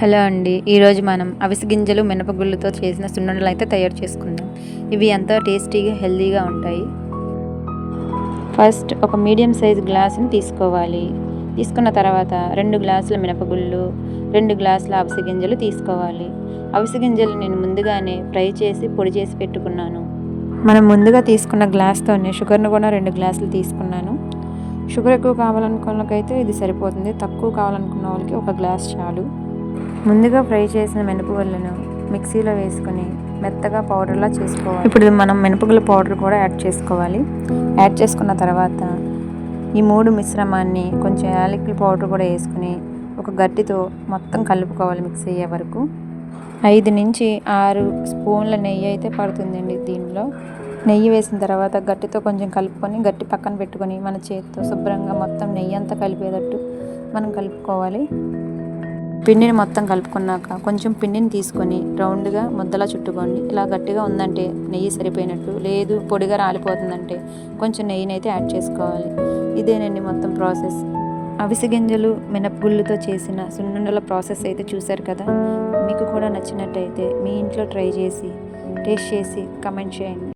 Hello అండి. ఈరోజు మనం అవిసి గింజలు మినపగుళ్ళతో చేసిన సున్నుండలు అయితే తయారు చేసుకుందాం. ఇవి ఎంతో టేస్టీగా హెల్తీగా ఉంటాయి. ఫస్ట్ ఒక మీడియం సైజ్ గ్లాసుని తీసుకోవాలి. తీసుకున్న తర్వాత రెండు గ్లాసుల మినపగుళ్ళు రెండు గ్లాసుల అవిసి గింజలు తీసుకోవాలి. అవిసి గింజలు నేను ముందుగానే ఫ్రై చేసి పొడి చేసి పెట్టుకున్నాను. మనం ముందుగా తీసుకున్న గ్లాస్తోనే షుగర్ను కూడా రెండు గ్లాసులు తీసుకున్నాను. షుగర్ ఎక్కువ కావాలనుకున్న వాళ్ళకైతే ఇది సరిపోతుంది. తక్కువ కావాలనుకున్న వాళ్ళకి ఒక గ్లాస్ చాలు. ముందుగా ఫ్రై చేసిన మినపగుళ్ళను మిక్సీలో వేసుకొని మెత్తగా పౌడర్లా చేసుకోవాలి. ఇప్పుడు మనం మినపగుళ్ళ పౌడర్ కూడా యాడ్ చేసుకోవాలి. యాడ్ చేసుకున్న తర్వాత ఈ మూడు మిశ్రమాన్ని కొంచెం యాలకుల పౌడర్ కూడా వేసుకుని ఒక గట్టితో మొత్తం కలుపుకోవాలి మిక్స్ అయ్యే వరకు. ఐదు నుంచి ఆరు స్పూన్ల నెయ్యి అయితే పడుతుందండి దీనిలో నెయ్యి వేసిన తర్వాత గట్టితో కొంచెం కలుపుకొని గట్టి పక్కన పెట్టుకొని మన చేతితో శుభ్రంగా మొత్తం నెయ్యి అంతా కలిపేటట్టు మనం కలుపుకోవాలి. పిండిని మొత్తం కలుపుకున్నాక కొంచెం పిండిని తీసుకొని రౌండ్గా ముద్దలా చుట్టుకోండి. ఇలా గట్టిగా ఉందంటే నెయ్యి సరిపోయినట్టు లేదు పొడిగా రాలిపోతుందంటే కొంచెం నెయ్యిని అయితే యాడ్ చేసుకోవాలి. ఇదేనండి మొత్తం ప్రాసెస్. అవిసె గింజలు మినపగుళ్ళుతో చేసిన సున్నుండల ప్రాసెస్ అయితే చూశారు కదా? మీకు కూడా నచ్చినట్టయితే మీ ఇంట్లో ట్రై చేసి టేస్ట్ చేసి కమెంట్ చేయండి.